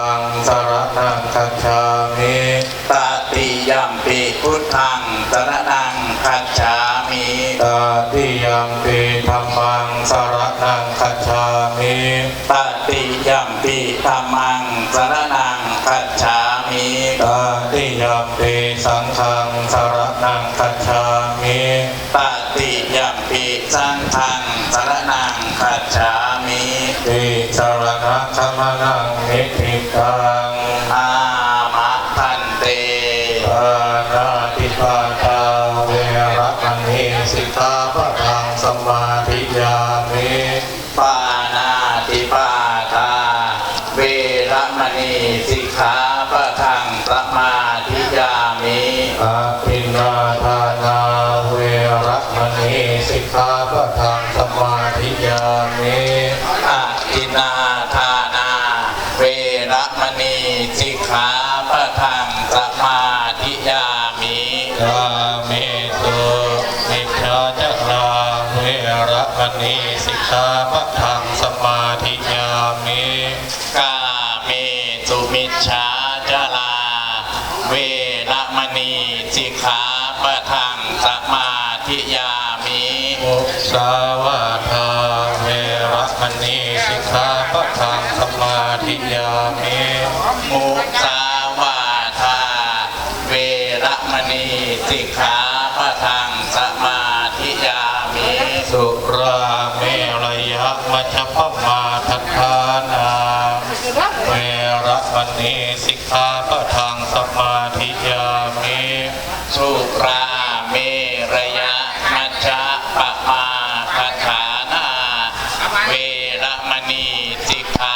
ทังสรนังคัจฉามิตติยัมปิพุทธังสรนังคัจฉามิตาติยัมปิธัมมังสรนังคัจฉามิตติยัมปิธัมมังสรนังคัจฉามิตาติยัมปิสังฆังสรนังคัจฉามิตติยัมปิสังฆังสรนังคัจฉามิติสรณะข มนังนิพพิตังอามะพันเตปานาติปาตาเวระมณีสิกขาปะทังสมาธิยามิปานาติปาทาเวระมณีสิกขาปะทังสมาธิยามิอาปินนาทานาเวระมณีสิกขาปะทังสมาธิยามิอาทินาทานาเว ระมณีสิกขาปะทังสมาธิยามิยามิสุมิชาจาราเวระมณีสิกขาปะทังสมาธิยามิกาเมสุมิชฌาจาราเวระมณีสิกขาปะทังสมาธิยามิมุสาวาทาเวระมณีสิกขาปะทังส ทิยมิมุสาวาทา เวรมณีสิกขาปะทังสมาธิยามิสุราเมรยะมัชพมาทัทานาเวรมณีสิกขาปะทังสมาธิยามิสุราเมรยะมัชปมาทัทา